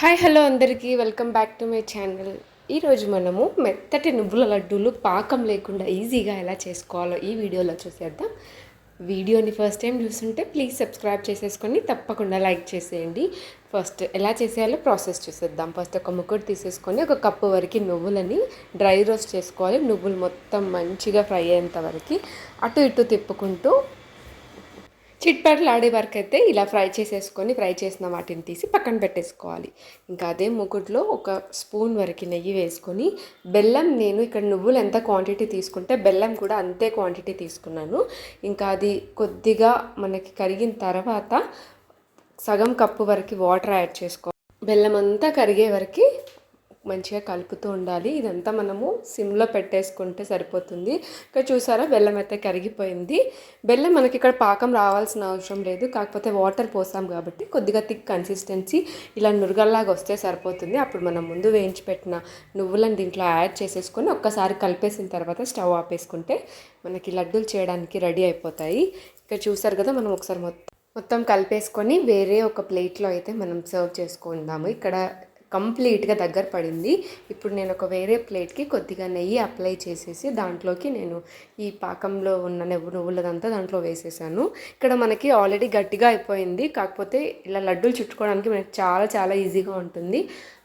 Hi hello అందరికీ. Welcome back to my channel. ఈరోజు మనము మెత్తటి నువ్వుల లడ్డూలు పాకం లేకుండా ఈజీగా ఎలా చేసుకోవాలో ఈ వీడియోలో చూసేద్దాం. వీడియోని ఫస్ట్ టైం చూస్తుంటే ప్లీజ్ సబ్స్క్రైబ్ చేసేసుకొని తప్పకుండా లైక్ చేసేయండి. ఫస్ట్ ఎలా చేసేయాలో ప్రాసెస్ చూసేద్దాం. ఫస్ట్ ఒక ముక్కుడు తీసేసుకొని ఒక కప్పు వరకు నువ్వులని డ్రై రోస్ట్ చేసుకోవాలి. నువ్వులు మొత్తం మంచిగా ఫ్రై అయ్యేంత వరకు అటు ఇటు తిప్పుకుంటూ చిట్పాట్లు ఆడే వరకు అయితే ఇలా ఫ్రై చేసేసుకొని ఫ్రై చేసిన వాటిని తీసి పక్కన పెట్టేసుకోవాలి. ఇంకా అదే మొగుడ్లో ఒక స్పూన్ వరకు నెయ్యి వేసుకొని బెల్లం నేను ఇక్కడ నువ్వులు ఎంత క్వాంటిటీ తీసుకుంటే బెల్లం కూడా అంతే క్వాంటిటీ తీసుకున్నాను. ఇంకా అది కొద్దిగా మనకి కరిగిన తర్వాత సగం కప్పు వరకు వాటర్ యాడ్ చేసుకోవాలి. బెల్లం అంతా కరిగే వరకు మంచిగా కలుపుతూ ఉండాలి. ఇదంతా మనము సిమ్లో పెట్టేసుకుంటే సరిపోతుంది. ఇక్కడ చూసారా? బెల్లం అయితే కరిగిపోయింది. బెల్లం మనకి ఇక్కడ పాకం రావాల్సిన అవసరం లేదు. కాకపోతే వాటర్ పోసాం కాబట్టి కొద్దిగా థిక్ కన్సిస్టెన్సీ ఇలా నురగల్లాగా వస్తే సరిపోతుంది. అప్పుడు మనం ముందు వేయించి పెట్టిన నువ్వులను దీంట్లో యాడ్ చేసేసుకొని ఒక్కసారి కలిపేసిన తర్వాత స్టవ్ ఆపేసుకుంటే మనకి లడ్డూలు చేయడానికి రెడీ అయిపోతాయి. ఇక్కడ చూసారు కదా? మనం ఒకసారి మొత్తం మొత్తం కలిపేసుకొని వేరే ఒక ప్లేట్లో అయితే మనం సర్వ్ చేసుకుందాము. ఇక్కడ కంప్లీట్గా దగ్గర పడింది. ఇప్పుడు నేను ఒక వేరే ప్లేట్కి కొద్దిగా నెయ్యి అప్లై చేసేసి దాంట్లోకి నేను ఈ పాకంలో ఉన్న నెవ్వు నువ్వులదంతా దాంట్లో వేసేసాను. ఇక్కడ మనకి ఆల్రెడీ గట్టిగా అయిపోయింది. కాకపోతే ఇలా లడ్డూలు చుట్టుకోవడానికి మనకి చాలా చాలా ఈజీగా ఉంటుంది.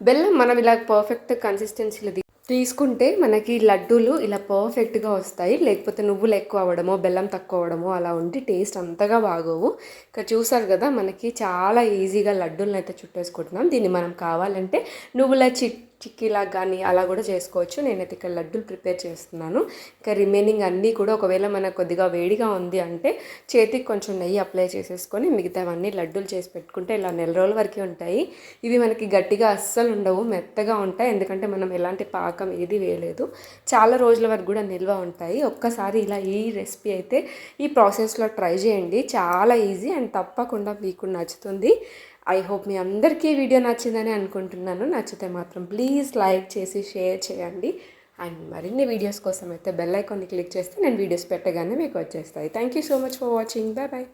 బెల్లం మనం ఇలా పర్ఫెక్ట్ కన్సిస్టెన్సీలో తీసుకుంటే మనకి లడ్డూలు ఇలా పర్ఫెక్ట్గా వస్తాయి. లేకపోతే నువ్వులు ఎక్కువ అవ్వడమో బెల్లం తక్కువ అవ్వడమో అలా ఉండి టేస్ట్ అంతగా బాగోవు. ఇక్కడ చూసారు కదా మనకి చాలా ఈజీగా లడ్డూలను అయితే చుట్టేసుకుంటున్నాం. దీన్ని మనం కావాలంటే నువ్వుల చిట్ చిక్కీలా కానీ అలా కూడా చేసుకోవచ్చు. నేనైతే ఇక్కడ లడ్డూలు ప్రిపేర్ చేస్తున్నాను. ఇంకా రిమైనింగ్ అన్నీ కూడా ఒకవేళ మనకు కొద్దిగా వేడిగా ఉంది అంటే చేతికి కొంచెం నెయ్యి అప్లై చేసేసుకొని మిగతావన్నీ లడ్డూలు చేసి పెట్టుకుంటే ఇలా నెల రోజుల వరకే ఉంటాయి. ఇవి మనకి గట్టిగా అస్సలు ఉండవు మెత్తగా ఉంటాయి. ఎందుకంటే మనం ఎలాంటి పాకం ఏది వేయలేదు. చాలా రోజుల వరకు కూడా నిల్వ ఉంటాయి. ఒక్కసారి ఇలా ఈ రెసిపీ అయితే ఈ ప్రాసెస్లో ట్రై చేయండి. చాలా ఈజీ అండ్ తప్పకుండా మీకు నచ్చుతుంది. ఐ హోప్ మీ అందరికీ వీడియో నచ్చిందని అనుకుంటున్నాను. నచ్చితే మాత్రం ప్లీజ్ లైక్ చేసి షేర్ చేయండి. అండ్ మరిన్ని వీడియోస్ కోసం అయితే బెల్ ఐకాన్ని క్లిక్ చేస్తే నేను వీడియోస్ పెట్టగానే మీకు వచ్చేస్తాయి. Thank you so much for watching. Bye bye.